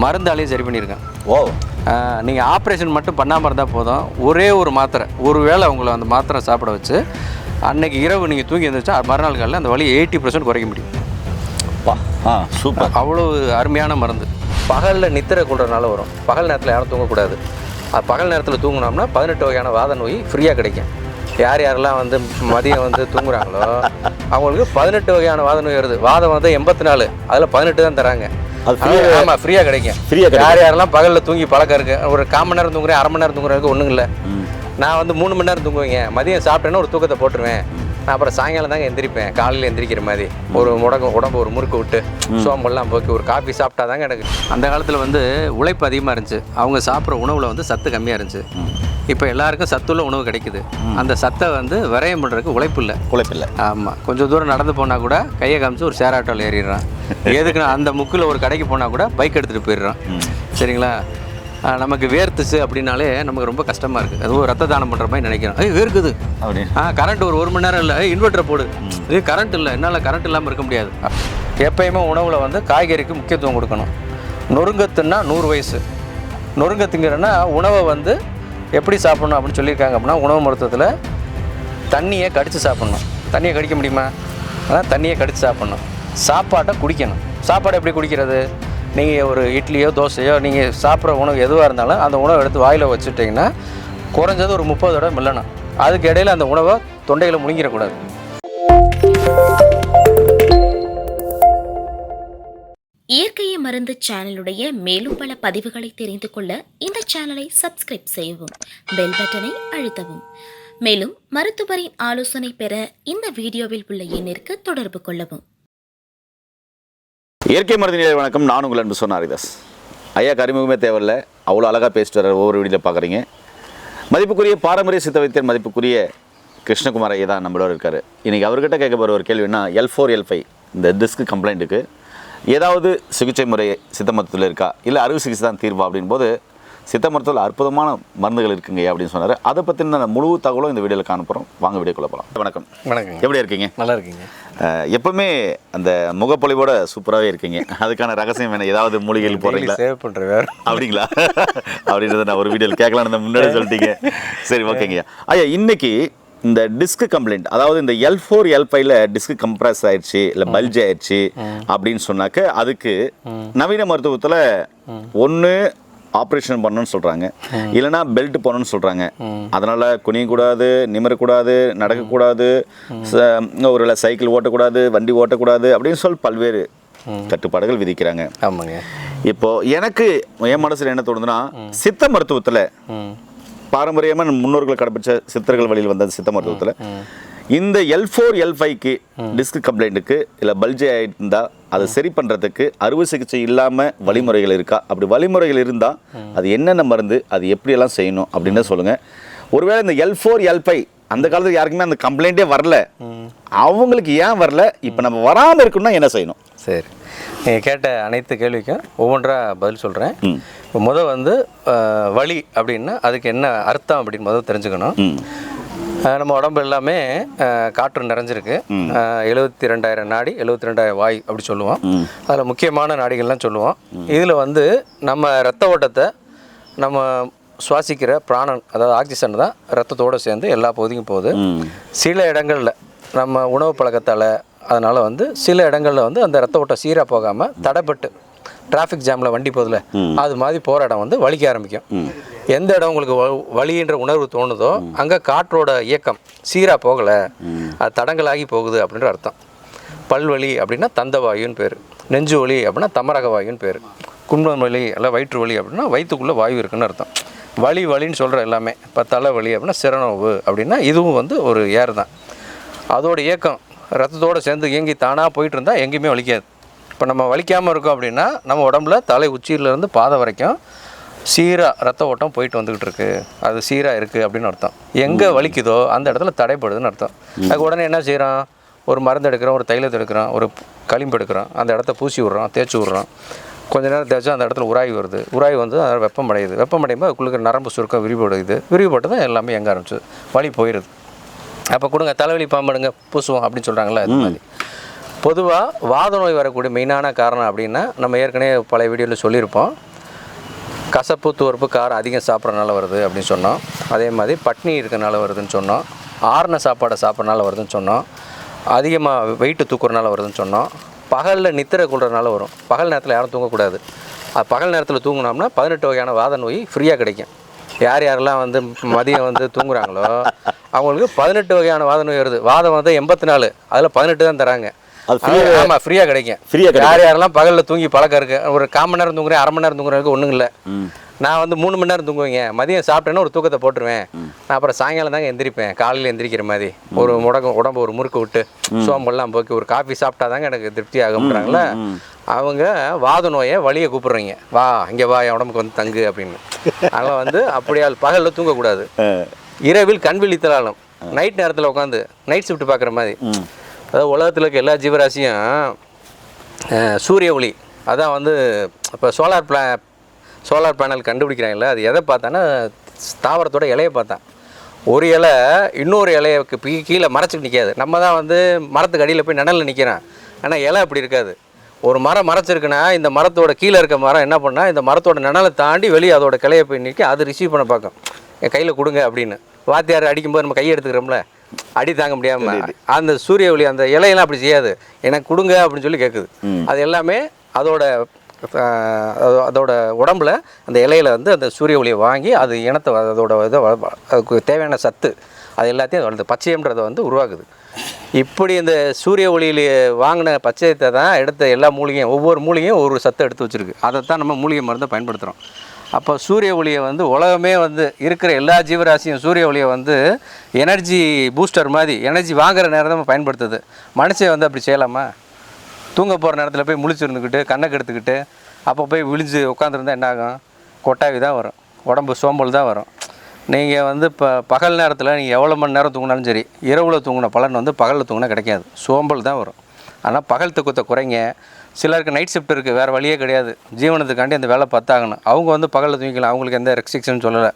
மருந்தாலேயே சரி பண்ணியிருக்கேன். ஓ. நீங்கள் ஆப்ரேஷன் மட்டும் பண்ணாமல் இருந்தால் போதும். ஒரே ஒரு மாத்திரை. ஒரு வேளை உங்களை அந்த மாத்திரை சாப்பிட வச்சு அன்னைக்கு இரவு நீங்கள் தூங்கி எழுந்திரிச்சா மறுநாள் காலையில் அந்த வலி எயிட்டி பர்சன்ட் குறைக்க முடியும். ஆ சூப்பர். அவ்வளோ அருமையான மருந்து. பகலில் நித்திரை கொள்றதுனால வரும். பகல் நேரத்தில் யாரும் தூங்கக்கூடாது. அது பகல் நேரத்தில் தூங்கினோம்னா பதினெட்டு வகையான வாத நோய் ஃப்ரீயாக கிடைக்கும். யார் யாரெல்லாம் வந்து மதியம் வந்து தூங்குறாங்களோ அவங்களுக்கு பதினெட்டு வகையான வாத நோய் வருது. வாதம் வந்து எண்பத்தி நாலு. அதில் பதினெட்டு தான் தராங்க. அது free-ஆ- ஆமாம் ஃப்ரீயாக கிடைக்கும். Free-ஆ கிடைக்கும். யார் யாரெல்லாம் பகலில் தூங்கி பழக்கம் இருக்கு ஒரு கால் மணி நேரம் தூங்குறேன் அரை மணி நேரம் தூங்குறதுக்கு ஒன்றும் இல்லை நான் வந்து மூணு மணி நேரம் தூங்குவேங்க. மதியம் சாப்பிட்டேன்னா ஒரு தூக்கத்தை போட்டுருவேன். நான் அப்புறம் சாயங்காலம் தாங்க எந்திரிப்பேன். காலையில் எந்திரிக்கிற மாதிரி. ஒரு முடங்கு உடம்பு ஒரு முறுக்கு விட்டு சோம்பெல்லாம் போக்கி ஒரு காஃபி சாப்பிட்டா தாங்க எனக்கு. அந்த காலத்தில் வந்து உழைப்பு அதிகமாக இருந்துச்சு. அவங்க சாப்பிட்ற உணவில் வந்து சத்து கம்மியாக இருந்துச்சு. இப்போ எல்லாருக்கும் சத்துள்ள உணவு கிடைக்குது. அந்த சத்தை வந்து விரயம் பண்ணுறதுக்கு உழைப்பு இல்லை. குழப்பில்லை ஆமாம் கொஞ்சம் தூரம் நடந்து போனால் கூட கையை காமிச்சு ஒரு ஷேர் ஆட்டோவில் ஏறிடுறான். எதுக்கு நான் அந்த முக்கில் ஒரு கடைக்கு போனால் கூட பைக் எடுத்துகிட்டு போயிடுறான். சரிங்களா? நமக்கு வேர்த்துச்சு அப்படின்னாலே நமக்கு ரொம்ப கஷ்டமாக இருக்குது அதுவும் ரத்த தானம் பண்ணுற மாதிரி நினைக்கிறோம். ஏய் வேர்க்குது. அப்படி ஆ கரண்ட் ஒரு ஒரு மணி நேரம் இல்லை. இன்வெர்ட்டரை போடு. இது கரண்ட் இல்லை. என்னால் கரண்ட் இல்லாமல் இருக்க முடியாது. எப்பயுமே உணவில் வந்து காய்கறிக்கு முக்கியத்துவம் கொடுக்கணும். நொறுங்கத்துன்னா நூறு வயசு. நொறுங்கத்துங்கிறன்னா உணவை வந்து எப்படி சாப்பிடணும் அப்படின்னு சொல்லியிருக்காங்க அப்படின்னா உணவு மருத்துவத்தில் தண்ணியை கடித்து சாப்பிட்ணும். தண்ணியை கடிக்க முடியுமா? அதான் தண்ணியை கடித்து சாப்பிட்ணும். சாப்பாட்டை குடிக்கணும். சாப்பாடு எப்படி குடிக்கிறது? நீங்கள் ஒரு இட்லியோ தோசையோ நீங்கள் சாப்பிட்ற உணவு எதுவாக இருந்தாலும் அந்த உணவை எடுத்து வாயில் வச்சுட்டிங்கன்னா குறைஞ்சது ஒரு முப்பது தடவை மில்லணும். அதுக்கு இடையில அந்த உணவை தொண்டையில் முழுங்கிடக்கூடாது. இயற்கையை மருந்து சேனலுடைய மேலும் பல பதிவுகளை தெரிந்து கொள்ள இந்த சேனலை சப்ஸ்கிரைப் செய்யவும் பெல் பட்டனை அழுத்தவும். மேலும் மருத்துவரின் ஆலோசனை பெற இந்த வீடியோவில் உள்ள எண்ணிற்கு தொடர்பு கொள்ளவும். இயற்கை மருந்து நிலைய வணக்கம். நான் உங்கள் அன்பு சொன்ன ஹரிதாஸ். ஐயா அறிமுகமே தேவையில்ல. அவ்வளோ அழகாக பேசிட்டு வர ஒவ்வொரு வீடியோவில் பார்க்குறீங்க மதிப்புக்குரிய பாரம்பரிய சித்த வைத்தியர் மதிப்புக்குரிய கிருஷ்ணகுமார் ஐயா தான் நம்மளோட இருக்கார். இன்றைக்கி அவர்கிட்ட கேட்க போகிற ஒரு கேள்வினா எல் ஃபோர் எல் ஃபைவ் இந்த டிஸ்க் கம்ப்ளைண்ட்டுக்கு ஏதாவது சிகிச்சை முறை சித்த மருத்துவத்தில் இருக்கா? இல்லை அறுவை சிகிச்சை தான் தீர்வா அப்படின் போது சித்த மருத்துவத்தில் அற்புதமான மருந்துகள் இருக்குங்க அப்படின்னு சொன்னார். அதை பற்றின முழு தகவலும் இந்த வீடியோவில் காண போகிறோம் வாங்க வீடியோக்குள்ள போகலாம் வணக்கம். வணக்கங்க. எப்படி இருக்கீங்க? நல்லா இருக்கீங்க. எப்பவுமே அந்த முகப்பொலிவோட சூப்பராகவே இருக்கீங்க. அதுக்கான ரகசியம் என்ன? ஏதாவது மூலிகைகள் போடுறீங்களா? சேவ் பண்ணுற வேறு. அப்படிங்களா? அப்படின்றத நான் ஒரு வீடியோவில் கேட்கலான்னு முன்னாடி சொல்லிட்டீங்க. சரி ஓகேங்க. ஐயா இன்னைக்கு இந்த டிஸ்க் கம்ப்ளைண்ட் அதாவது இந்த எல் ஃபோர் எல் ஃபைவ்ல டிஸ்க் கம்ப்ரஸ் ஆயிடுச்சு இல்லை பல்ஜ் ஆயிடுச்சு அப்படின்னு சொன்னாக்க அதுக்கு நவீன மருத்துவத்தில் ஒன்று ஆப்ரேஷன் பண்ணணும்னு சொல்கிறாங்க இல்லைன்னா பெல்ட் போடணும்னு சொல்கிறாங்க அதனால் குனியக்கூடாது நிமிரக்கூடாது நடக்கக்கூடாது ஒரு சைக்கிள் ஓட்டக்கூடாது வண்டி ஓட்டக்கூடாது அப்படின்னு சொல்லி பல்வேறு கட்டுப்பாடுகள் விதிக்கிறாங்க. ஆமாங்க. இப்போ எனக்கு என் மனசுல என்ன தோணுதுன்னா சித்த மருத்துவத்துல ம். பாரம்பரியமா நம்ம முன்னோர்கள் கடைபிடிச்ச சித்தர்கள் வழியில் வந்த சித்த மருத்துவத்துல இந்த எல் ஃபோர் எல் ஃபைவ்க்கு டிஸ்க் கம்ப்ளைண்ட்டுக்கு இல்லை பல்ஜி ஆயிருந்தா அதை சரி பண்றதுக்கு அறுவை சிகிச்சை இல்லாம வழிமுறைகள் இருக்கா? அப்படி வழிமுறைகள் இருந்தா அது என்னென்ன மருந்து அது எப்படியெல்லாம் செய்யணும் அப்படின்னு சொல்லுங்க. ஒருவேளை இந்த எல் ஃபோர் எல் ஃபைவ் அந்த காலத்துல யாருக்குமே அந்த கம்ப்ளைண்ட்டே வரல. அவங்களுக்கு ஏன் வரல? இப்போ நம்ம வராமல் இருக்கணும்னா என்ன செய்யணும்? சரி. நீங்கள் கேட்ட அனைத்து கேள்விக்கும் ஒவ்வொன்றா பதில் சொல்கிறேன். இப்போ முத வந்து வலி அப்படின்னா அதுக்கு என்ன அர்த்தம் அப்படின்னு முதல் தெரிஞ்சுக்கணும். நம்ம உடம்பு எல்லாமே காற்று நிறைஞ்சிருக்கு. எழுபத்தி ரெண்டாயிரம் நாடி எழுபத்தி ரெண்டாயிரம் வாய் அப்படி சொல்லுவோம். அதில் முக்கியமான நாடிகள்லாம் சொல்லுவோம். இதில் வந்து நம்ம ரத்த ஓட்டத்தை நம்ம சுவாசிக்கிற பிராணன் அதாவது ஆக்சிஜன் தான் ரத்தத்தோடு சேர்ந்து எல்லா பகுதிக்கும் போகுது. சில இடங்களில் நம்ம உணவு பழக்கத்தால் அதனால் வந்து சில இடங்களில் வந்து அந்த ரத்த ஓட்டம் சீராக போகாமல் தடைப்பட்டு டிராஃபிக் ஜாமில் வண்டி போதில் அது மாதிரி போகிற இடம் வந்து வலிக்க ஆரம்பிக்கும். எந்த இடம் உங்களுக்கு வ- வலின்ற உணர்வு தோணுதோ அங்கே காற்றோட இயக்கம் சீராக போகலை அது தடங்கலாகி போகுது அப்படின்ற அர்த்தம். பல்வலி அப்படின்னா தந்தவாயுன்னு பேர். நெஞ்சு வலி அப்படின்னா தமரக வாயுன்னு பேர். கும்பம் வலி இல்லை வயிற்று வலி அப்படின்னா வயிற்றுக்குள்ளே வாயு இருக்குன்னு அர்த்தம். வலி வலின்னு சொல்கிற எல்லாமே இப்போ தலைவலி அப்படின்னா சிறநோவு அப்படின்னா இதுவும் வந்து ஒரு ஏர் தான் அதோட இயக்கம் ரத்தத்தோடு சேர்ந்து இயங்கி தானாக போயிட்டு இருந்தால் எங்கேயுமே வலிக்காது. இப்போ நம்ம வலிக்காமல் இருக்கோம் அப்படின்னா நம்ம உடம்புல தலை உச்சியிலேருந்து பாதம் வரைக்கும் சீராக ரத்த ஓட்டம் போயிட்டு வந்துக்கிட்டு இருக்கு. அது சீராக இருக்குது அப்படின்னு அர்த்தம். எங்கே வலிக்குதோ அந்த இடத்துல தடைப்படுதுன்னு அர்த்தம். அதுக்கு உடனே என்ன செய்கிறோம் ஒரு மருந்து எடுக்கிறோம் ஒரு தைலத்தை எடுக்கிறோம் ஒரு களிம்பு எடுக்கிறோம் அந்த இடத்த பூசி விட்றோம் தேய்ச்சி விட்றோம் கொஞ்ச நேரம் தேய்ச்சா அந்த இடத்துல உராய் வருது. உராய் வந்து அது வெப்பமடையுது வெப்பமடையும் போது அதுக்குள்ள நரம்பு சுருக்கம் விரிவடையுது. விரிவுபட்டு தான் எல்லாமே எங்க ஆரம்பிச்சது? வலி போயிடுது அப்போ கொடுங்க தலைவலி பாம்படுங்க பூசுவோம் அப்படின்னு சொல்கிறாங்களா இது மாதிரி. பொதுவாக வாத நோய் வரக்கூடிய மெயினான காரணம் அப்படின்னா நம்ம ஏற்கனவே பழைய வீடியோவில் சொல்லியிருப்போம். கசப்பு துவர்ப்பு காரம் அதிகம் சாப்பிட்றனால வருது அப்படின்னு சொன்னோம். அதே மாதிரி பட்னி இருக்கிறனால வருதுன்னு சொன்னோம். ஆறுன சாப்பாடை சாப்பிட்றனால வருதுன்னு சொன்னோம். அதிகமாக வெயிட்டு தூக்குறனால வருதுன்னு சொன்னோம். பகலில் நித்திரை கொள்றதுனால வரும். பகல் நேரத்தில் யாரும் தூங்கக்கூடாது. அது பகல் நேரத்தில் தூங்கினோம்னா பதினெட்டு வகையான வாத நோய் ஃப்ரீயாக கிடைக்கும். யார் யாரெல்லாம் வந்து மதியம் வந்து தூங்குறாங்களோ அவங்களுக்கு பதினெட்டு வகையான வாத நோய் வருது. வாதம் வந்து எண்பத்தி நாலு. அதில் பதினெட்டு தான் தராங்க. அது free-ஆ- ஆமாம் ஃப்ரீயாக கிடைக்கும். Free-ஆ கிடைக்கும். யார் யாரெல்லாம் பகலில் தூங்கி பழக்கம் இருக்கு ஒரு கால் மணி நேரம் தூங்குறேன் அரை மணி நேரம் தூங்குறதுக்கு ஒன்றும் இல்லை நான் வந்து மூணு மணி நேரம் தூங்குவேங்க. மதியம் சாப்பிட்டேன்னா ஒரு தூக்கத்தை போட்டுருவேன். நான் அப்புறம் சாயங்காலம் தாங்க எந்திரிப்பேன். காலையில் எந்திரிக்கிற மாதிரி. ஒரு முடக்கம் உடம்பு ஒரு முறுக்கு விட்டு சோம்பெல்லாம் போக்கி ஒரு காஃபி சாப்பிட்டா தாங்க எனக்கு திருப்தி ஆகும்ன்றாங்களே அவங்க வாத நோயை வழியை கூப்பிடுறீங்க. வா இங்கே வா என் உடம்புக்கு வந்து தங்கு அப்படின்னு. அதனால் வந்து அப்படியா பகலில் தூங்கக்கூடாது. இரவில் கண் விழித்தலாலும் நைட் நேரத்தில் உட்காந்து நைட் ஷிஃப்ட் பார்க்குற மாதிரி. அதாவது உலகத்தில் இருக்க எல்லா ஜீவராசியும் சூரிய ஒளி. அதான் வந்து இப்போ சோலார் பிளா சோலார் பேனல் கண்டுபிடிக்கிறாங்கல்ல அது எதை பார்த்தான்னா தாவரத்தோட இலையை பார்த்தேன். ஒரு இலை இன்னொரு இலையக்கு கீழே மறைச்சிட்டு நிற்காது நம்ம தான் வந்து மரத்துக்கு அடியில் போய் நிழல்ல நிற்கிறேன் ஆனால் இலை அப்படி இருக்காது. ஒரு மரம் மறைச்சிருக்குன்னா இந்த மரத்தோட கீழே இருக்க மரம் என்ன பண்ணால் இந்த மரத்தோட நிழலை தாண்டி வெளியே அதோட கிளையை போய் நிற்க அது ரிசீவ் பண்ண பார்க்கும். என் கையில் கொடுங்க அப்படின்னு. வாத்தியார் அடிக்கும்போது நம்ம கையை எடுத்துக்கிறோம்ல. அடி தாங்க முடியாம அந்த சூரிய ஒளி அந்த இலையெல்லாம் அப்படி செய்யாது. எனக்கு கொடுங்க அப்படின்னு சொல்லி கேட்குது அது எல்லாமே அதோட அதோட உடம்புல அந்த இலையில வந்து அந்த சூரிய ஒளியை வாங்கி அது இனத்தை அதோட இதை அதுக்கு தேவையான சத்து அது எல்லாத்தையும் வளர்ந்து பச்சையம்ன்றதை வந்து உருவாக்குது. இப்படி இந்த சூரிய ஒளியில் வாங்கின பச்சையத்தை தான் எடுத்த எல்லா மூலிகையும் ஒவ்வொரு மூலிகையும் ஒரு சத்தை எடுத்து வச்சிருக்கு. அதை தான் நம்ம மூலிகை மருந்தை பயன்படுத்துகிறோம் அப்போ சூரிய ஒளியை வந்து உலகமே வந்து இருக்கிற எல்லா ஜீவராசியும் சூரிய ஒளியை வந்து எனர்ஜி பூஸ்டர் மாதிரி எனர்ஜி வாங்குற நேரம் தான் பயன்படுத்துது. மனுஷன் வந்து அப்படி செய்யலாமா? தூங்க போகிற நேரத்தில் போய் முழிச்சிருந்துக்கிட்டு கண்ணை கெடுத்துக்கிட்டு அப்போ போய் விழிஞ்சு உட்காந்துருந்தா என்ன ஆகும்? கொட்டாவி தான் வரும். உடம்பு சோம்பல் தான் வரும். நீங்கள் வந்து இப்போ பகல் நேரத்தில் நீங்கள் எவ்வளோ மணி நேரம் தூங்கினாலும் சரி இரவில் தூங்கின பலன் வந்து பகலில் தூங்கினா கிடைக்காது. சோம்பல் தான் வரும். ஆனால் பகல் தூக்கத்தை குறைங்க. சிலருக்கு நைட் ஷிஃப்ட் இருக்குது வேறு வழியே கிடையாது. ஜீவனத்துக்காண்டி அந்த வேலை பத்தாகணும் அவங்க வந்து பகலில் தூங்கிக்கலாம் அவங்களுக்கு எந்த ரெஸ்ட்ரிக்ஷன் சொல்லலை.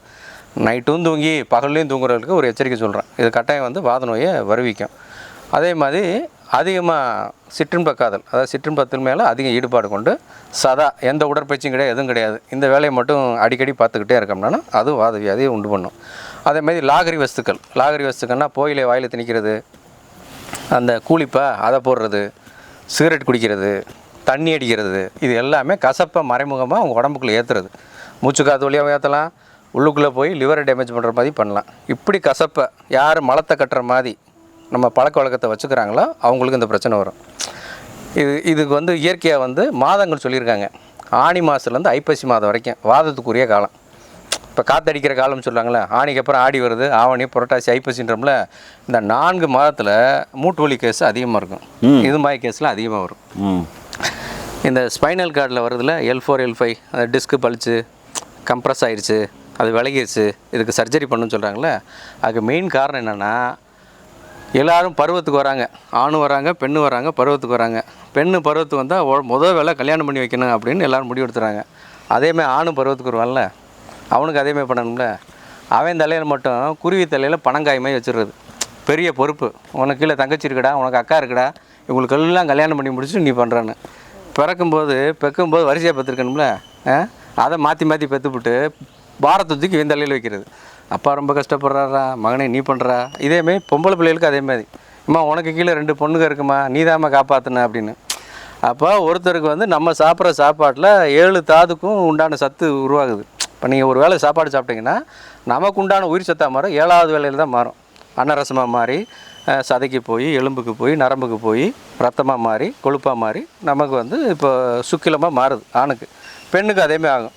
நைட்டும் தூங்கி பகல்லையும் தூங்குறவர்களுக்கு ஒரு எச்சரிக்கை சொல்கிறேன் இது கட்டாயம் வந்து வாத நோயை வருவிக்கும். அதே மாதிரி அதிகமாக சிற்றின்ப காதல் அதாவது சிற்றின்பத்தின் மேலே அதிக ஈடுபாடு கொண்டு சதா எந்த உடற்பயிற்சியும் கிடையாது எதுவும் கிடையாது. இந்த வேலையை மட்டும் அடிக்கடி பார்த்துக்கிட்டே இருக்கோம்னா அது வாத வியாதியை உண்டு பண்ணும். அதே மாதிரி லாகரி வஸ்துக்கள் லாகரி வஸ்துக்கள்னால் போயிலே வாயில் திணிக்கிறது அந்த கூலிப்பை அதை போடுறது சிகரெட் குடிக்கிறது தண்ணி அடிக்கிறது. இது எல்லாமே கசப்பை மறைமுகமாக அவங்க உடம்புக்குள்ளே ஏற்றுறது மூச்சு காற்று வழியாக ஏற்றலாம் உள்ளுக்குள்ளே போய் லிவரை டேமேஜ் பண்ணுற மாதிரி பண்ணலாம். இப்படி கசப்பை யார் மலத்தை கட்டுற மாதிரி நம்ம பழக்க வழக்கத்தை வச்சுக்கிறாங்களோ அவங்களுக்கு இந்த பிரச்சனை வரும். இது இதுக்கு வந்து இயற்கையாக வந்து மாதங்கள் சொல்லியிருக்காங்க. ஆனி மாதத்துலேருந்து ஐப்பசி மாதம் வரைக்கும் வாதத்துக்குரிய காலம். இப்போ காத்தடிக்கிற காலம்னு சொல்லுவாங்களே ஆணிக்கு அப்புறம் ஆடி வருது ஆவணி புரட்டாசி ஐப்பசின்றோம்ல இந்த நான்கு மாதத்தில் மூட்டு வலி கேஸ் அதிகமாக இருக்கும். இது மாதிரி கேஸ்லாம் அதிகமாக வரும். ம். இந்த ஸ்பைனல் கார்டில் வரதில் எல் ஃபோர் எல் ஃபைவ் அந்த டிஸ்க்கு பழிச்சு கம்ப்ரஸ் ஆயிடுச்சு அது விலகிடுச்சு இதுக்கு சர்ஜரி பண்ணுன்னு சொல்கிறாங்களே அதுக்கு மெயின் காரணம் என்னென்னா எல்லாரும் பருவத்துக்கு வராங்க. ஆணும் வராங்க பெண்ணு வராங்க பருவத்துக்கு வராங்க. பெண்ணு பருவத்துக்கு வந்தால் முதல் வேலை கல்யாணம் பண்ணி வைக்கணும் அப்படின்னு எல்லோரும் முடிவெடுத்துறாங்க அதேமாதிரி ஆணும் பருவத்துக்கு வருவான்ல அவனுக்கு அதேமாதிரி பண்ணணும்ல. அவன் தலையில் மட்டும் குருவி தலையில் பணங்காய் மாதிரி வச்சிடுறது. பெரிய பொறுப்பு. உனக்கு கீழே தங்கச்சி இருக்குடா உனக்கு அக்கா இருக்குடா இவங்களுக்கு எல்லாம் கல்யாணம் பண்ணி முடிச்சு நீ பண்ணுறான்னு பிறக்கும்போது பெக்கும்போது வரிசையாக பெற்றுருக்கணும்ல அதை மாற்றி மாற்றி பெற்றுப்புட்டு பாரத்தை தூக்கி இவன் தலையில் வைக்கிறது. அப்பா ரொம்ப கஷ்டப்படுறாரா? மகனே நீ பண்ணுறா இதேமாரி பொம்பளை பிள்ளைகளுக்கு அதே மாதிரி. அம்மா உனக்கு கீழே ரெண்டு பொண்ணுங்க இருக்குமா? நீ தாம்மா காப்பாற்றுன அப்படின்னு. அப்போ ஒருத்தருக்கு வந்து நம்ம சாப்பிட்ற சாப்பாட்டில் ஏழு தாதுக்கும் உண்டான சத்து உருவாகுது. இப்போ நீங்கள் ஒரு வேளை சாப்பாடு சாப்பிட்டீங்கன்னா நமக்கு உண்டான உயிர் சத்தாக மாறும். ஏழாவது வேலையில் தான் மாறும். அன்னரசமாக மாறி சதைக்கு போய் எலும்புக்கு போய் நரம்புக்கு போய் ரத்தமாக மாறி கொழுப்பாக மாறி நமக்கு வந்து இப்போ சுக்கிலமாக மாறுது ஆணுக்கு. பெண்ணுக்கு அதேமாதிரி ஆகும்.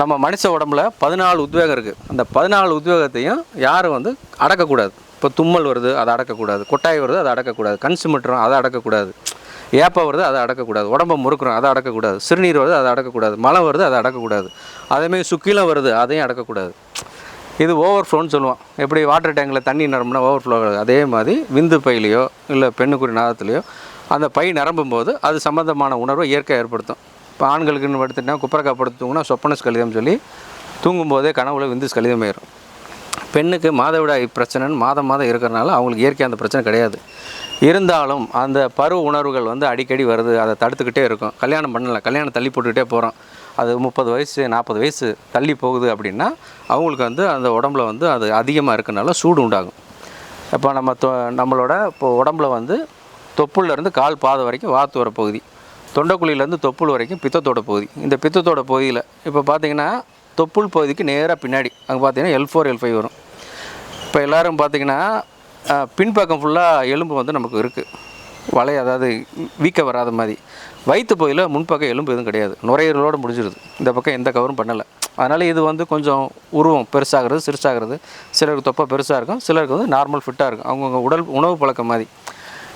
நம்ம மனுஷ உடம்புல பதினாலு உத்வேகம் இருக்குது அந்த பதினாலு உத்வேகத்தையும் யாரும் வந்து அடக்கக்கூடாது. இப்போ தும்மல் வருது அதை அடக்கக்கூடாது. கொட்டாய் வருது அதை அடக்கக்கூடாது. கண் சிமிட்டுறோம் அதை அடக்கக்கூடாது. ஏப்பம் வருது அதை அடக்கக்கூடாது. உடம்பை முறுக்குறோம் அதை அடக்கக்கூடாது. சிறுநீர் வருது அதை அடக்கக்கூடாது. மழை வருது அதை அடக்கக்கூடாது. அதேமாதிரி சுக்கிலம் வருது அதையும் அடக்கக்கூடாது. இது ஓவர் ஃப்ளோன்னு சொல்லுவோம் எப்படி வாட்டர் டேங்கில் தண்ணி நிரம்பினா ஓவர் ஃப்ளோ அதே மாதிரி விந்து பையிலையோ இல்லை பெண்ணுக்குறி நாதத்துலையோ அந்த பை நிரம்பும் போது அது சம்மந்தமான உணர்வை இயற்கை ஏற்படுத்தும். இப்போ ஆண்களுக்குன்னு படுத்துட்டா குப்பரக்கா படுத்து தூங்கினா சொப்பனஸ் கலிதம் சொல்லி தூங்கும்போதே கனவுல விந்து கலிதமாயிரும் பெண்ணுக்கு மாதவிடாய் பிரச்சனைன்னு மாதம் மாதம் இருக்கிறனால அவங்களுக்கு இயற்கை அந்த பிரச்சனை கிடையாது. இருந்தாலும் அந்த பருவ உணர்வுகள் வந்து அடிக்கடி வருது. அதை தடுத்துக்கிட்டே இருக்கும். கல்யாணம் பண்ணலை. கல்யாணம் தள்ளி போட்டுக்கிட்டே போகிறோம் அது முப்பது வயசு நாற்பது வயசு தள்ளி போகுது அப்படின்னா அவங்களுக்கு வந்து அந்த உடம்புல வந்து அது அதிகமாக இருக்கனால சூடு உண்டாகும். இப்போ நம்ம தொ நம்மளோட இப்போ உடம்புல வந்து தொப்புள்லேருந்து கால் பாதை வரைக்கும் வாத்து வர பகுதி தொண்டைக்குழியிலேருந்து தொப்புள் வரைக்கும் பித்தத்தோட பகுதி. இந்த பித்தத்தோட பகுதியில் இப்போ பார்த்தீங்கன்னா தொப்புள் பகுதிக்கு நேராக பின்னாடி அங்கே பார்த்தீங்கன்னா எல் ஃபோர் எல் ஃபைவ் வரும். இப்போ எல்லோரும் பார்த்தீங்கன்னா பின்பக்கம் ஃபுல்லாக எலும்பு வந்து நமக்கு இருக்குது வளைய அதாவது வீக்க வராத மாதிரி. வயிற்று பகுதியில் முன்பக்கம் எலும்பு எதுவும் கிடையாது. நுரையீரலோடு முடிஞ்சிருது. இந்த பக்கம் எந்த கவரும் பண்ணலை. அதனால் இது வந்து கொஞ்சம் உருவம் பெருசாகிறது சிறுசாகிறது. சிலருக்கு தொப்பை பெருசாக இருக்கும் சிலருக்கு வந்து நார்மல் ஃபிட்டாக இருக்கும். அவங்கவுங்க உடல் உணவு பழக்கம் மாதிரி.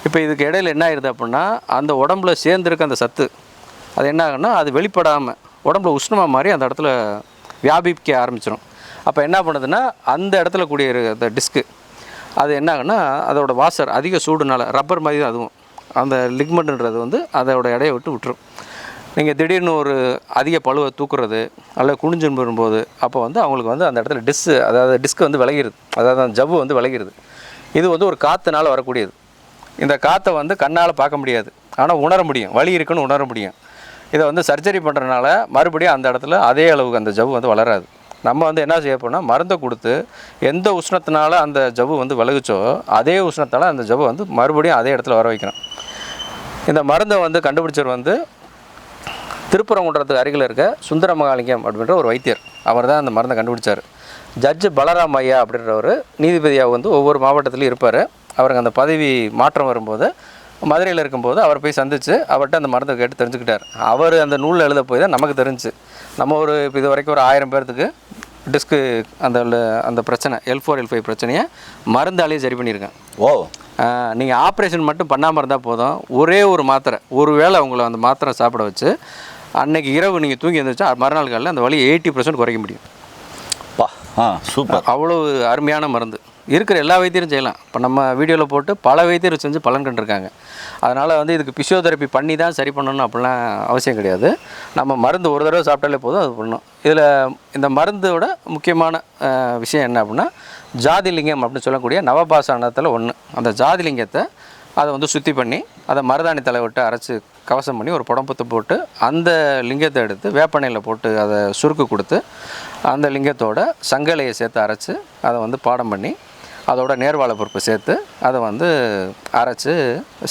இப்போ இதுக்கு இடையில என்ன ஆயிடுது அப்படின்னா அந்த உடம்புல சேர்ந்துருக்க அந்த சத்து அது என்ன ஆகுன்னா அது வெளிப்படாமல் உடம்புல உஷ்ணமாக மாதிரி அந்த இடத்துல வியாபிக்க ஆரம்பிச்சிடும் அப்போ என்ன பண்ணுதுன்னா அந்த இடத்துல கூடிய அந்த டிஸ்க்கு அது என்ன ஆகுன்னா அதோடய வாசர் அதிக சூடுனால ரப்பர் மாதிரி தான் அதுவும். அந்த லிக்மெண்ட்ன்றது வந்து அதோட இடையை விட்டு விட்டுரும். நீங்கள் திடீர்னு ஒரு அதிக பழுவை தூக்குறது அல்ல குனிஞ்சு வரும்போது அப்போ வந்து அவங்களுக்கு வந்து அந்த இடத்துல டிஸ்ஸு அதாவது டிஸ்க் வந்து விலகிருது. அதாவது அந்த ஜவ்வு வந்து விலகிருது. இது வந்து ஒரு காற்றுனால வரக்கூடியது. இந்த காற்றை வந்து கண்ணால் பார்க்க முடியாது. ஆனால் உணர முடியும். வலி இருக்குன்னு உணர முடியும். இதை வந்து சர்ஜரி பண்ணுறதுனால மறுபடியும் அந்த இடத்துல அதே அளவுக்கு அந்த ஜவ்வு வந்து வளராது. நம்ம வந்து என்ன செய்ய போனால் மருந்தை கொடுத்து எந்த உஷ்ணத்தினால அந்த ஜவ்வு வந்து விலகுச்சோ அதே உஷ்ணத்தால் அந்த ஜவ்வு வந்து மறுபடியும் அதே இடத்துல வர வைக்கணும். இந்த மருந்தை வந்து கண்டுபிடிச்சவர் வந்து திருப்பரங்குன்றத்துக்கு அருகில் இருக்க சுந்தரமகாலிங்கம் அப்படின்ற ஒரு வைத்தியர். அவர் தான் அந்த மருந்தை கண்டுபிடிச்சார். ஜட்ஜு பலராம் ஐயா அப்படின்றவர் நீதிபதியாக வந்து ஒவ்வொரு மாவட்டத்திலையும் இருப்பார். அவருக்கு அந்த பதவி மாற்றம் வரும்போது மதுரையில் இருக்கும்போது அவர் போய் சந்தித்து அவர்கிட்ட அந்த மருந்தை கேட்டு தெரிஞ்சுக்கிட்டார். அவர் அந்த நூலில் எழுத போய் தான் நமக்கு தெரிஞ்சு. நம்ம ஒரு இப்போ இது வரைக்கும் ஒரு ஆயிரம் பேர்த்துக்கு டிஸ்க்கு அந்த அந்த பிரச்சனை எல் ஃபோர் எல் ஃபைவ் பிரச்சனையை மருந்தாலேயே சரி பண்ணியிருக்கேன். ஓ. நீங்கள் ஆப்ரேஷன் மட்டும் பண்ணாமல் இருந்தால் போதும். ஒரே ஒரு மாத்திரை. ஒரு வேளை உங்களை அந்த மாத்திரை சாப்பிட வச்சு அன்னைக்கு இரவு நீங்கள் தூங்கி எழுந்திரிச்சா மறுநாள் காலையில் அந்த வலி எயிட்டி பர்சன்ட் குறைக்க முடியும். பா ஆ சூப்பர். அவ்வளவு அருமையான மருந்து. இருக்கிற எல்லா வைத்தியரும் செய்யலாம். இப்போ நம்ம வீடியோவில் போட்டு பல வைத்தியர் செஞ்சு பலன் கண்டிருக்காங்க. அதனால் வந்து இதுக்கு பிசியோதெரப்பி பண்ணி தான் சரி பண்ணணும் அப்படிலாம் அவசியம் கிடையாது. நம்ம மருந்து ஒரு தடவை சாப்பிட்டாலே போதும் அது பண்ணணும். இதில் இந்த மருந்தோட முக்கியமான விஷயம் என்ன அப்படின்னா ஜாதிலிங்கம் அப்படின்னு சொல்லக்கூடிய நவபாசானத்தில் ஒன்று அந்த ஜாதிலிங்கத்தை அதை வந்து சுத்தி பண்ணி அதை மருதாணி தலை விட்டு அரைச்சி கவசம் பண்ணி ஒரு புடம்புத்து போட்டு அந்த லிங்கத்தை எடுத்து வேப்பனையில் போட்டு அதை சுருக்கு கொடுத்து அந்த லிங்கத்தோட சங்கலையை சேர்த்து அரைச்சி அதை வந்து பாடம் பண்ணி அதோட நேர்வாழ பொறுப்பு சேர்த்து அதை வந்து அரைச்சி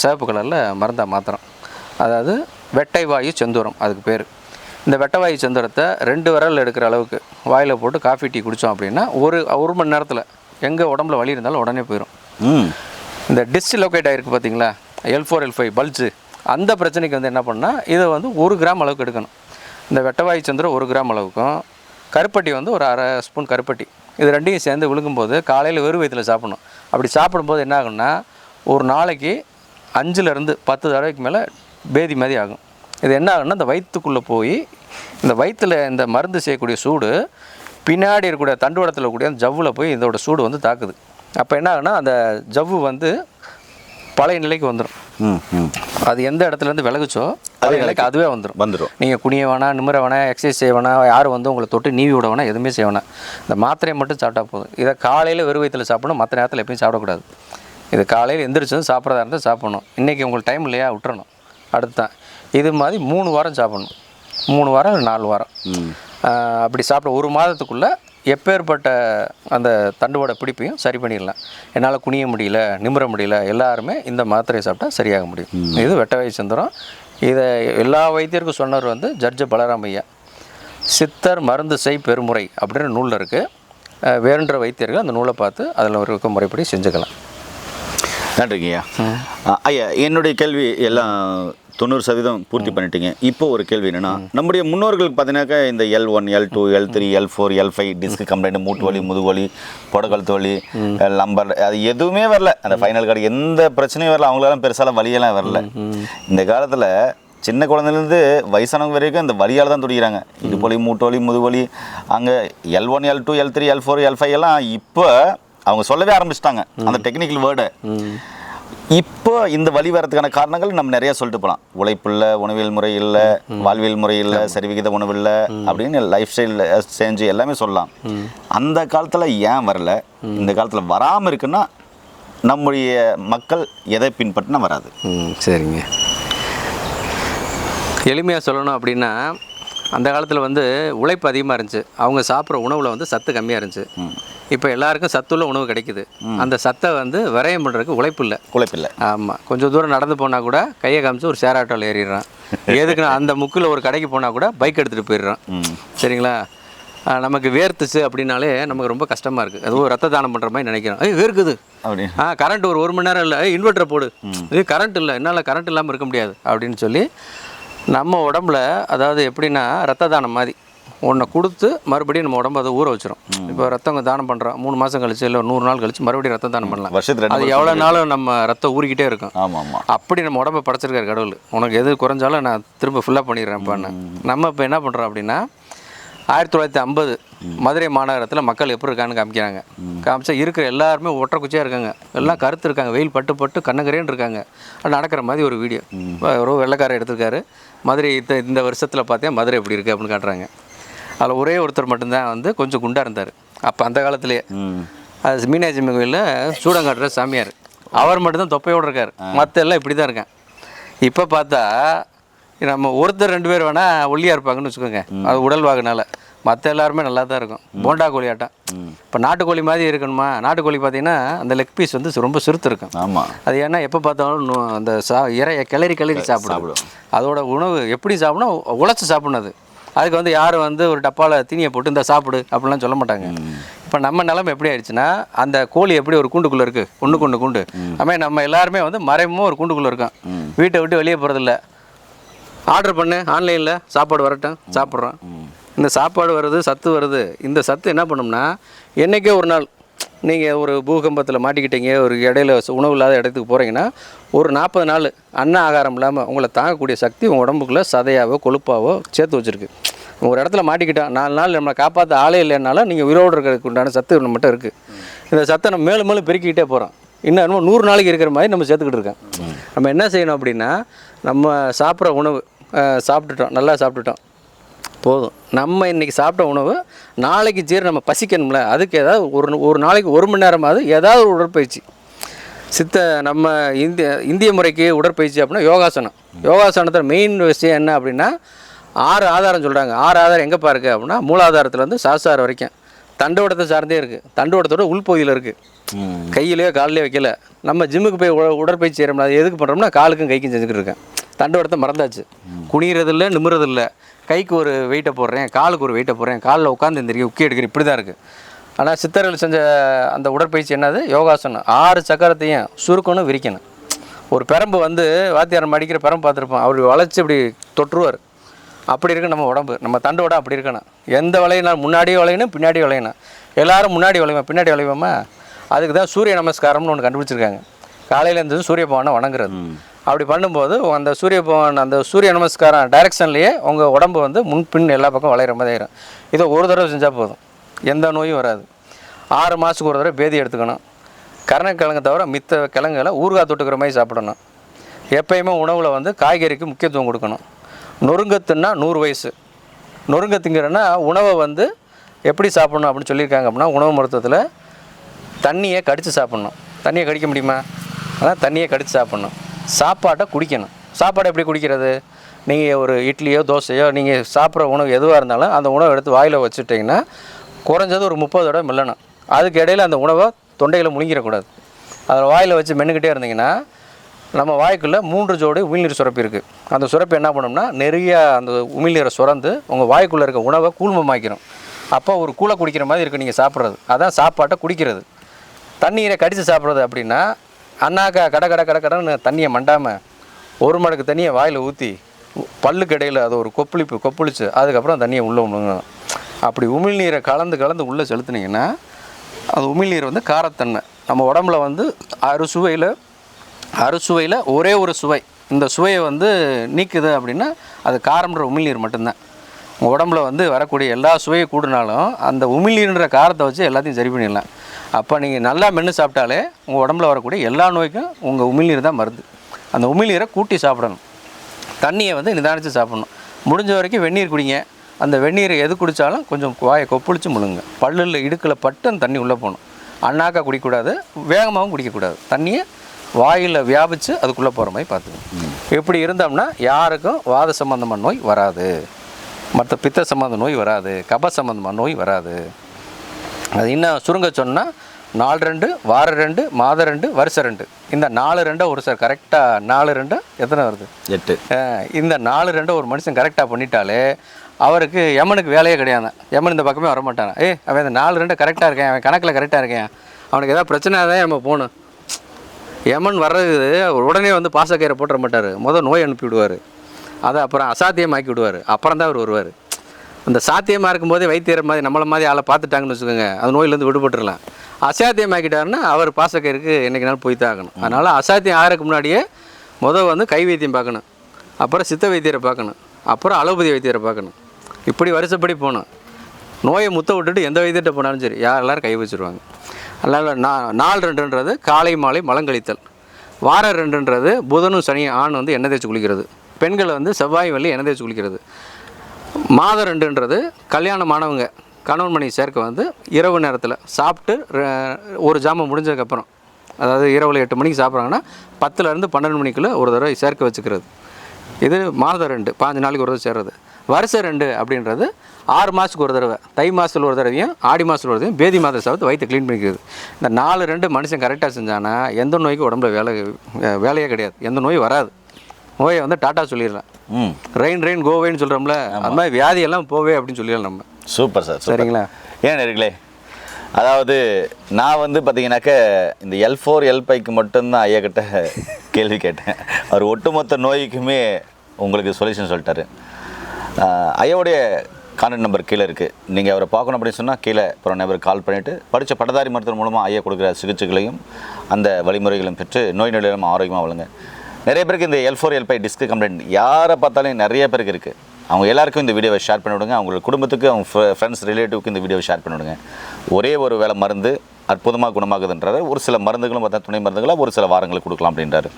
சிவப்பு கலரில் மருந்தாக மாற்றுறோம் அதாவது வெட்டை வாயு செந்தூரம் அதுக்கு பேர். இந்த வெட்டை வாயு செந்தூரத்தை ரெண்டு விரல் எடுக்கிற அளவுக்கு வாயில் போட்டு காஃபி டீ குடித்தோம் அப்படின்னா ஒரு ஒரு மணி நேரத்தில் எங்கே உடம்புல வலி இருந்தாலும் உடனே போயிடும் இந்த டிஸ்ட் லொக்கேட் ஆகிருக்கு பார்த்தீங்களா L four L five bulge அந்த பிரச்சனைக்கு வந்து என்ன பண்ணால் இதை வந்து ஒரு கிராம் அளவுக்கு எடுக்கணும். இந்த வெட்டவாயு சந்திரம் ஒரு கிராம் அளவுக்கும் கருப்பட்டி வந்து ஒரு அரை ஸ்பூன் கருப்பட்டி. இது ரெண்டையும் சேர்ந்து விழுங்கும்போது காலையில் வெறும் வயிற்றில் சாப்பிடணும். அப்படி சாப்பிடும்போது என்ன ஆகும்னா ஒரு நாளைக்கு அஞ்சுலேருந்து பத்து தடவைக்கு மேலே பேதி மாதிரி ஆகும். இது என்ன ஆகும்னா இந்த வயிற்றுக்குள்ளே போய் இந்த வயிற்றில் இந்த மருந்து செய்யக்கூடிய சூடு பின்னாடி இருக்கக்கூடிய தண்டுவடத்தில் கூடிய அந்த ஜவ்வில் போய் இதோட சூடு வந்து தாக்குது. அப்போ என்ன ஆகும்னா அந்த ஜவ்வு வந்து பழைய நிலைக்கு வந்துடும் அது எந்த இடத்துல இருந்து விலகுச்சோ அதே நிலைக்கு அதுவே வந்துடும் வந்துடும் நீங்கள் குனிய வேணாம் நிமிர வேணாம் எக்ஸசைஸ் செய்ய வேணாம் யாரும் வந்து உங்களை தொட்டு நீவி விட வேணாம் எதுவுமே செய்ய வேணாம். இந்த மாத்திரையை மட்டும் சாப்பிட்டா போதும். இதை காலையில் வெறும் வயிற்றில் சாப்பிடணும் மற்ற நேரத்தில் எப்பயும் சாப்பிடக்கூடாது. இது காலையில் எந்திரிச்சதும் சாப்பிட்றதா இருந்தால் சாப்பிடணும். இன்றைக்கி உங்களுக்கு டைம் இல்லையா விட்டுறணும். அடுத்து தான். இது மாதிரி மூணு வாரம் சாப்பிடணும். மூணு வாரம் இல்லை நாலு வாரம். அப்படி சாப்பிட ஒரு மாதத்துக்குள்ளே எப்பேற்பட்ட அந்த தண்டுவோட பிடிப்பையும் சரி பண்ணிடலாம். என்னால் குனிய முடியல நிமிர முடியல எல்லாருமே இந்த மாத்திரையை சாப்பிட்டா சரியாக முடியும். இது வெட்ட வயசு சந்திரம். இதை எல்லா வைத்தியருக்கும் சொன்னவர் வந்து ஜட்ஜு பலராம் ஐயா. சித்தர் மருந்து செய் பெருமுறை அப்படின்ற நூலில் இருக்குது வேறுன்ற வைத்தியர்கள் அந்த நூலை பார்த்து அதில் இருக்க முறைப்படி செஞ்சுக்கலாம். நன்றிங்க ஐயா ஆ, ஐயா என்னுடைய கேள்வி எல்லாம் தொண்ணூறு சதவீதம் பூர்த்தி பண்ணிட்டீங்க. இப்போ ஒரு கேள்வி என்னன்னா நம்முடைய முன்னோர்களுக்கு பார்த்தீங்கன்னாக்கா இந்த L one L two L three L four L five disc complaint மூட்டு வலி முதுகு வலி புடக்கழுத்து வலி லம்பர் அது எதுவுமே வரல. அந்த ஃபைனல் கார்டு எந்த பிரச்சனையும் வரல. அவங்களால பெருசாலாம் வலியெல்லாம் வரல. இந்த காலத்தில் சின்ன குழந்தைலேருந்து வயசானவங்க வரைக்கும் இந்த வலியால் தான் துடிக்கிறாங்க. இடுப்பு வலி மூட்டு வலி முதுகு வலி அங்கே L one L two L three L four L five எல்லாம் இப்போ அவங்க சொல்லவே ஆரம்பிச்சிட்டாங்க. அந்த டெக்னிக்கல் வேர்டை இப்போ இந்த வழி வரதுக்கான காரணங்கள் நம்ம நிறைய சொல்லிட்டு போகலாம் உழைப்பு இல்லை உணவியல் முறை இல்லை வாழ்வியல் முறை இல்லை சரிவிகித உணவு இல்லை அப்படின்னு லைஃப் ஸ்டைல் சேஞ்சு எல்லாமே சொல்லலாம். அந்த காலத்தில் ஏன் வரல? இந்த காலத்தில் வராமல் இருக்குன்னா நம்முடைய மக்கள் எதை பின்பற்றினா வராது. ம் சரிங்க. எளிமையாக சொல்லணும் அப்படின்னா அந்த காலத்தில் வந்து உழைப்பு அதிகமாக இருந்துச்சு. அவங்க சாப்பிட்ற உணவில் வந்து சத்து கம்மியாக இருந்துச்சு. இப்போ எல்லாருக்கும் சத்துள்ள உணவு கிடைக்குது. அந்த சத்தை வந்து விரயம் பண்ணுறதுக்கு உழைப்பு இல்லை. உழைப்பில்லை ஆமாம் கொஞ்சம் தூரம் நடந்து போனால் கூட கையை காமிச்சு ஒரு ஷேர் ஆட்டோவில் ஏறிடுறான். எதுக்குன்னா அந்த முக்கில் ஒரு கடைக்கு போனால் கூட பைக் எடுத்துகிட்டு போயிடுறான். சரிங்களா? நமக்கு வேர்த்துச்சு அப்படின்னாலே நமக்கு ரொம்ப கஷ்டமாக இருக்குது அதுவும் ரத்த தானம் பண்ணுற மாதிரி நினைக்கிறோம். ஐய் வேர்க்குது. ஆ கரண்ட் ஒரு ஒரு மணி நேரம் இல்லை. இன்வெர்ட்டரை போடு. இது கரண்ட் இல்லை. என்னால் கரண்ட் இல்லாமல் இருக்க முடியாது. அப்படின்னு சொல்லி நம்ம உடம்புல அதாவது எப்படின்னா ரத்த தானம் மாதிரி. ஒன்றை கொடுத்து மறுபடியும் நம்ம உடம்பு அதை ஊற வச்சிரும். இப்போ ரத்தம் தானம் பண்ணுறோம் மூணு மாதம் கழிச்சு இல்லை நூறு நாள் கழிச்சு மறுபடியும் ரத்த தானம் பண்ணலாம். வருஷத்துக்கு ரெண்டு அது எவ்வளோ நாளும் நம்ம ரத்தம் ஊறிக்கிட்டே இருக்கும். அப்படி நம்ம உடம்பை படைச்சிருக்காரு கடவுள். உனக்கு எது குறைஞ்சாலும் நான் திரும்ப ஃபுல்லாக பண்ணிடுறேன்ப்பான்னு நம்ம இப்போ என்ன பண்ணுறோம் அப்படின்னா ஆயிரத்தி தொள்ளாயிரத்தி ஐம்பது மதுரை மாநகரத்தில் மக்கள் எப்படி இருக்கான்னு காமிக்கிறாங்க. காமிச்சா இருக்கிற எல்லாருமே ஒற்றை குச்சியாக இருக்காங்க. எல்லாம் கருத்து இருக்காங்க. வெயில் பட்டு பட்டு கண்ணகரேன்னு இருக்காங்க. நடக்கிற மாதிரி ஒரு வீடியோ. ஒரு வெள்ளைக்காரர் எடுத்திருக்காரு. மதுரை இந்த இந்த வருஷத்தில் பார்த்தேன் மதுரை எப்படி இருக்குது அப்படின்னு காட்டுறாங்க. அதில் ஒரே ஒருத்தர் மட்டும்தான் வந்து கொஞ்சம் குண்டாக இருந்தார். அப்போ அந்த காலத்திலேயே அது மீனாட்சி அம்மன் கோயிலில் சூடங்காட்டுற சாமியார். அவர் மட்டும்தான் தொப்பையோடு இருக்கார். மற்ற எல்லாம் இப்படி தான் இருக்கேன் இப்போ பார்த்தா நம்ம ஒருத்தர் ரெண்டு பேர் வேணால் ஒல்லியாக இருப்பாங்கன்னு வச்சுக்கோங்க. அது உடல் வாகுனால. மற்ற எல்லாருமே நல்லா தான் இருக்கும் போண்டா கோழி ஆட்டம். இப்போ நாட்டுக்கோழி மாதிரி இருக்கணுமா? நாட்டுக்கோழி பார்த்தீங்கன்னா அந்த லெக் பீஸ் வந்து ரொம்ப சுருத்து இருக்கும். ஆமாம் அது ஏன்னா எப்போ பார்த்தாலும் அந்த சா இறைய கிளறி கிளறி சாப்பிடும். அதோட உணவு எப்படி சாப்பிடணும்? உழைச்சி சாப்பிடணும் அது. அதுக்கு வந்து யாரும் வந்து ஒரு டப்பாவில் தீனியை போட்டு இந்த சாப்பிடு அப்படிலாம் சொல்ல மாட்டாங்க. இப்போ நம்ம நிலமை எப்படி ஆயிடுச்சுன்னா அந்த கோழி எப்படி ஒரு கூண்டுக்குள்ளே இருக்குது ஒன்று கொண்டு கூண்டு. அதுமாதிரி நம்ம எல்லாருமே வந்து மறைமுகமாக ஒரு கூண்டுக்குள்ளே இருக்கோம். வீட்டை விட்டு வெளியே போகிறதில்ல ஆர்டர் பண்ணு ஆன்லைனில் சாப்பாடு வரட்டும் சாப்பிட்றோம். இந்த சாப்பாடு வருது சத்து வருது. இந்த சத்து என்ன பண்ணும்னா என்றைக்கே ஒரு நாள் நீங்கள் ஒரு பூகம்பத்தில் மாட்டிக்கிட்டீங்க ஒரு இடையில உணவு இல்லாத இடத்துக்கு போகிறீங்கன்னா ஒரு நாற்பது நாள் அன்ன ஆகாரம் இல்லாமல் உங்களை தாங்கக்கூடிய சக்தி உங்கள் உடம்புக்குள்ளே சதையாவோ கொழுப்பாவோ சேர்த்து வச்சுருக்கு. ஒரு இடத்துல மாட்டிக்கிட்டோம் நாலு நாள் நம்மளை காப்பாற்ற ஆளே இல்லைனாலும் நீங்கள் உயிரோடு இருக்கிறதுக்கு உண்டான சத்து நம்மகிட்ட இருக்குது இந்த சத்தை நம்ம மேலும் மேலும் பெருக்கிக்கிட்டே போகிறோம் இன்னும் என்னமோ நூறு நாளைக்கு இருக்கிற மாதிரி நம்ம சேர்த்துக்கிட்டு இருக்கோம். நம்ம என்ன செய்யணும் அப்படின்னா நம்ம சாப்பிட்ற உணவு சாப்பிட்டுட்டோம் நல்லா சாப்பிட்டுட்டோம். போதும். நம்ம இன்றைக்கி சாப்பிட்ட உணவு நாளைக்கு ஜீரணம் நம்ம பசிக்கணும்ல அதுக்கு ஏதாவது ஒரு ஒரு நாளைக்கு ஒரு மணி நேரமாவது ஏதாவது ஒரு உடற்பயிற்சி. சித்த நம்ம இந்திய இந்திய முறைக்கு உடற்பயிற்சி அப்படின்னா யோகாசனம். யோகாசனத்தில் மெயின் விஷயம் என்ன அப்படின்னா ஆறு ஆதாரம் சொல்கிறாங்க ஆறு ஆதாரம் எங்கேப்பா இருக்குது அப்படின்னா மூலாதாரத்துலேருந்து சாசாரம் வரைக்கும். தண்டுவடத்தை சார்ந்தே இருக்குது தண்டுவடத்தோட உள்பகுதியில் இருக்குது கையிலையோ கால்லையோ வைக்கல. நம்ம ஜிம்முக்கு போய் உட- உடற்பயிற்சி செய்கிறோம்ல அது எதுக்கு பண்ணுறோம்னா காலுக்கும் கைக்கும் செஞ்சுக்கிட்டு இருக்கேன். தண்டுவடத்தை மறந்தாச்சு. குனிகிறது இல்லை நிமிறது இல்லை கைக்கு ஒரு வெயிட்டை போடுறேன் காலுக்கு ஒரு வெயிட்டை போடுறேன் காலில் உட்காந்து எந்திரிக்க உக்கி எடுக்கிற இப்படி தான் இருக்குது ஆனால் சித்தர்கள் செஞ்ச அந்த உடற்பயிற்சி என்னது? யோகாசனம். ஆறு சக்கரத்தையும் சுருக்கணும் விரிக்கணும். ஒரு பெரம்பு வந்து வாத்தியாரம் அடிக்கிற பெரம்பு பார்த்துருப்போம். அவர் வளைச்சி இப்படி தொற்றுவார் அப்படி இருக்கு நம்ம உடம்பு. நம்ம தண்டோட அப்படி இருக்கணும். எந்த வளையினாலும் முன்னாடியே வளையணும் பின்னாடி வளையணும் எல்லாரும் முன்னாடி வளைவோம் பின்னாடி வளைவோமா அதுக்கு தான் சூரிய நமஸ்காரம்னு ஒன்று கண்டுபிடிச்சிருக்காங்க. காலையில் இருந்தது சூரிய பகவானை வணங்குறது. அப்படி பண்ணும்போது அந்த சூரிய பகவான் அந்த சூரிய நமஸ்காரம் டைரக்ஷன்லேயே உங்கள் உடம்பு வந்து முன் பின் எல்லா பக்கம் வளையிற மாதிரி ஆயிரும். இதை ஒரு தடவை செஞ்சால் போதும். எந்த நோயும் வராது. ஆறு மாதத்துக்கு ஒரு தடவை பேதி எடுத்துக்கணும். கருணக்கிழங்கு தவிர மித்த கிழங்குகளை ஊறுகாய் தொட்டுக்கிற மாதிரி சாப்பிடணும். எப்பயுமே உணவில் வந்து காய்கறிக்கு முக்கியத்துவம் கொடுக்கணும். நொறுங்கத்துன்னா நூறு வயசு. நொறுங்கத்துங்கிறன்னா உணவை வந்து எப்படி சாப்பிட்ணும் அப்படின்னு சொல்லியிருக்காங்க அப்படின்னா உணவு மருத்துவத்தில் தண்ணியை கடித்து சாப்பிட்ணும். தண்ணியை கடிக்க முடியுமா? அதான் தண்ணியை கடித்து சாப்பிட்ணும். சாப்பாட்டை குடிக்கணும். சாப்பாடு எப்படி குடிக்கிறது? நீங்கள் ஒரு இட்லியோ தோசையோ நீங்கள் சாப்பிட்ற உணவு எதுவாக இருந்தாலும் அந்த உணவை எடுத்து வாயில் வச்சுட்டிங்கன்னா குறைஞ்சது ஒரு முப்பது தடவை மில்லணும். அதுக்கு இடையில அந்த உணவை தொண்டையில் முழுங்கிடக்கூடாது. அதில் வாயில் வச்சு மென்னுக்கிட்டே இருந்தீங்கன்னா நம்ம வாய்க்குள்ளே மூன்று ஜோடி உமிழ்நீர் சுரப்பி இருக்குது அந்த சுரப்பு என்ன பண்ணும்னா நிறைய அந்த உமிழ்நீரை சுரந்து உங்கள் வாய்க்குள்ளே இருக்க உணவை கூழ்மமாக்கிடும் அப்போ ஒரு கூழை குடிக்கிற மாதிரி இருக்குது நீங்கள் சாப்பிட்றது. அதான் சாப்பாட்டை குடிக்கிறது. தண்ணீரை கடித்து சாப்பிட்றது அப்படின்னா அண்ணாக்கா கட கட கட கடன்னு தண்ணியை மண்டாமல் ஒரு மடக்கு தண்ணியை வாயில் ஊற்றி பல்லுக்கு இடையில் அது ஒரு கொப்பளிப்பு கொப்பளிச்சு அதுக்கப்புறம் தண்ணியை உள்ளே விழுங்கணும் அப்படி உமிழ்நீரை கலந்து கலந்து உள்ளே செலுத்துனீங்கன்னா அது உமிழ்நீர் வந்து காரத்தன்மை. நம்ம உடம்புல வந்து அறுசுவையில் அறுசுவையில் ஒரே ஒரு சுவை இந்த சுவையை வந்து நீக்குது அப்படின்னா அது காரம்ன்ற உமிழ்நீர் மட்டும்தான். உங்கள் உடம்புல வந்து வரக்கூடிய எல்லா சுவையை கூடினாலும் அந்த உமிழ்நீர்ன்ற காரத்தை வச்சு எல்லாத்தையும் சரி பண்ணிடலாம். அப்போ நீங்கள் நல்லா மென்று சாப்பிட்டாலே உங்கள் உடம்புல வரக்கூடிய எல்லா நோய்க்கும் உங்கள் உமிழ்நீர் தான் மருந்து. அந்த உமிழ்நீரை கூட்டி சாப்பிடணும். தண்ணியை வந்து நிதானித்து சாப்பிடணும். முடிஞ்ச வரைக்கும் வெந்நீர் குடிங்க. அந்த வெந்நீரை எது குடித்தாலும் கொஞ்சம் வாயை கொப்பளிச்சு முழுங்க. பல்லில் இடுக்கில் பட்டு அந்த தண்ணி உள்ளே போகணும். அண்ணாக்கா குடிக்கக்கூடாது. வேகமாகவும் குடிக்கக்கூடாது. தண்ணியை வாயில் வியாபித்து அதுக்குள்ளே போகிற மாதிரி பார்த்துக்கணும். இப்படி இருந்தோம்னா யாருக்கும் வாத சம்பந்தமான நோய் வராது. மற்ற பித்த சம்பந்த நோய் வராது. கப சம்பந்தமான நோய் வராது. அது இன்னும் சுருங்க சொன்னால் நாலு ரெண்டு வார ரெண்டு மாத ரெண்டு வருஷம் ரெண்டு. இந்த நாலு ரெண்டை ஒரு சார் கரெக்டாக நாலு ரெண்டு எத்தனை வருது? எட்டு. இந்த நாலு ரெண்டை ஒரு மனுஷன் கரெக்டாக பண்ணிட்டாலே அவருக்கு யமனுக்கு வேலையே கிடையாது யமன் இந்த பக்கமே வர மாட்டான் ஏய் அவன் இந்த நாலு ரெண்டு கரெக்டாக இருக்கேன் அவன் கணக்கில் கரெக்டாக இருக்கேன். அவனுக்கு ஏதாவது பிரச்சனை தான் நம்ம போகணும். யமன் வர்றது உடனே வந்து பாசக்கயிறை போட்டுற மாட்டார். முதல் நோய் அனுப்பி விடுவார் அதை அப்புறம் அசாத்தியமாக்கி விடுவார் அப்புறம் தான் அவர் வருவார். அந்த சாத்தியமாக இருக்கும்போதே வைத்தியர் மாதிரி நம்மளை மாதிரி ஆளை பார்த்துட்டாங்கன்னு வச்சுக்கோங்க. அந்த நோயிலேருந்து விடுபட்டுடலாம் அசாத்தியமாக்கிட்டாருன்னா அவர் பாசக்கயிறுக்கு என்னைக்குனாலும் போய் தான் ஆகணும். அதனால் அசாத்தியம் ஆகிறதுக்கு முன்னாடியே முதல் வந்து கை வைத்தியம் பார்க்கணும். அப்புறம் சித்த வைத்தியரை பார்க்கணும். அப்புறம் அலோபதி வைத்தியரை பார்க்கணும். இப்படி வருஷப்படி போகணும். நோயை முத்த விட்டுட்டு எந்த வைத்தியத்தை போனாலும் சரி யார் எல்லாரும் கை வச்சிருவாங்க. அதனால் நா நாள் ரெண்டுன்றது காலை மாலை மலங்கழித்தல். வார ரெண்டுன்றது புதனும் சனி ஆண் வந்து எண்ணெய் தேய்ச்சி குளிக்கிறது. பெண்கள் வந்து செவ்வாய் வெள்ளி எண்ணெய் தேய்ச்சி குளிக்கிறது. மாதம் ரெண்டுன்றது கல்யாணமானவங்க கணவன் மணி சேர்க்க வந்து இரவு நேரத்தில் சாப்பிட்டு ர- ஒரு ஜாமம் முடிஞ்சதுக்கப்புறம் அதாவது இரவில் எட்டு மணிக்கு சாப்பிட்றாங்கன்னா பத்துலேருந்து பன்னெண்டு மணிக்குள்ளே ஒரு தடவை சேர்க்க வச்சுக்கிறது. இது மாதம் ரெண்டு பாஞ்சு நாளைக்கு ஒரு தடவை சேர்றது. வருஷம் ரெண்டு அப்படின்றது ஆறு மாதத்துக்கு ஒரு தடவை தை மாதத்தில் ஒரு தடவையும் ஆடி மாதத்தில் ஒரு தடவையும் பேதி மாதம் சாப்பிட்டு வயிற்று க்ளீன் பண்ணிக்கிறது இந்த நாலு ரெண்டு மனுஷன் கரெக்டாக செஞ்சானா எந்த நோய்க்கும் உடம்புல வேலை வேலையே கிடையாது. எந்த நோயும் வராது. நோயை வந்து டாட்டா சொல்லிடலாம். ரெயின் ரெயின் கோவேன்னு சொல்கிறோம்ல அது மாதிரி வியாதியெல்லாம் போவே அப்படின்னு சொல்லிடலாம் நம்ம. Super sir. சரிங்களா? ஏன் நேர்களே அதாவது நான் வந்து பார்த்தீங்கன்னாக்க இந்த எல் ஃபோர் எல் பைக்கு மட்டும்தான் ஐயா கிட்ட கேள்வி கேட்டேன். அவர் ஒட்டுமொத்த நோய்க்குமே உங்களுக்கு சொல்யூஷன் சொல்லிட்டாரு. ஐயாவுடைய கான்டாக்ட் நம்பர் கீழே இருக்குது நீங்கள் அவரை பார்க்கணும் அப்படின்னு சொன்னால் கீழே அப்புறம் நபர் கால் பண்ணிவிட்டு படித்த பட்டதாரி மருத்துவர் மூலமாக ஐயா கொடுக்குற சிகிச்சைகளையும் அந்த வழிமுறைகளையும் பெற்று நோய் நிலையிலும் ஆரோக்கியமாக வழங்க நிறைய பேருக்கு இந்த L four L five disc complaint யாரை பார்த்தாலும் நிறைய பேருக்கு இருக்குது அவங்க எல்லாருக்கும் இந்த வீடியோவை ஷேர் பண்ணிவிடுங்க. அவங்களோட அவங்க குடும்பத்துக்கு அவங்க ஃப்ரெண்ட்ஸ் ரிலேட்டிவ்க்கு இந்த வீடியோவை ஷேர் பண்ணிவிடுங்க. ஒரே ஒரு வேலை மருந்து அற்புதமாக குணமாகுதுன்றாரு. ஒரு சில மருந்துகளும் பார்த்தா துணை மருந்துகளாக ஒரு சில வாரங்களுக்கு கொடுக்கலாம் அப்படின்றாரு.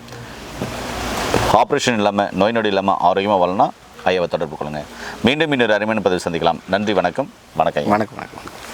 ஆப்ரேஷன் இல்லாமல் நோய் நொடி இல்லாமல் ஆரோக்கியமாக வாழனா ஐயாவை தொடர்பு கொள்ளுங்கள் மீண்டும் இன்னொரு அருமையான பதிவு சந்திக்கலாம். நன்றி வணக்கம் வணக்கம் வணக்கம் வணக்கம்.